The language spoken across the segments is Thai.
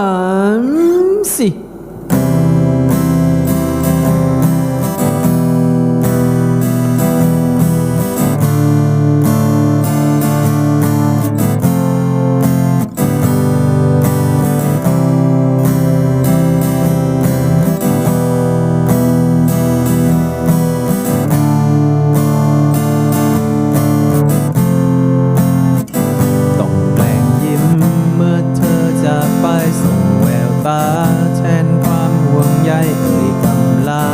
ามสิ ใยเอ่ยกำลา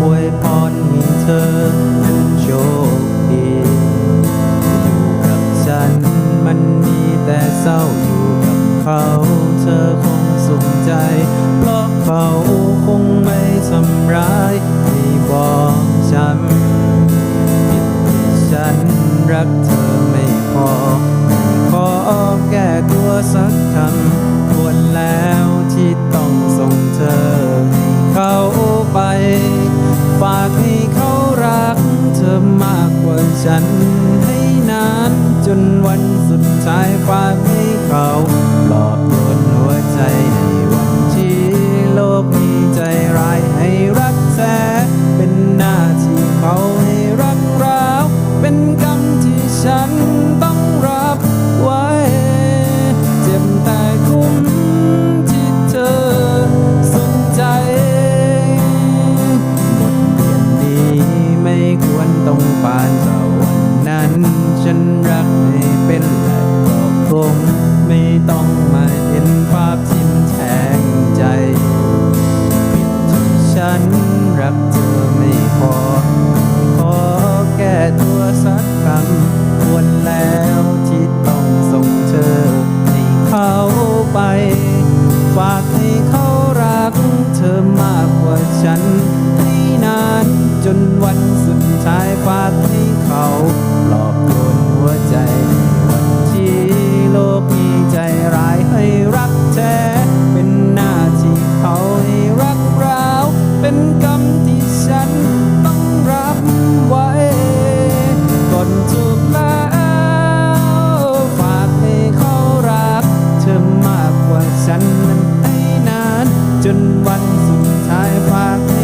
อวยพรให้เธอนั้นโชคดีอยู่กับฉันมันมีแต่เศร้าอยู่กับเขาเธอคงสุขใจ เพราะเขาคงไม่ทำร้ายไม่บอกฉันผิดที่ฉันรักเธอไม่พอ ฉันันรักเธอ สุดชายฝั่ง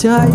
চাই।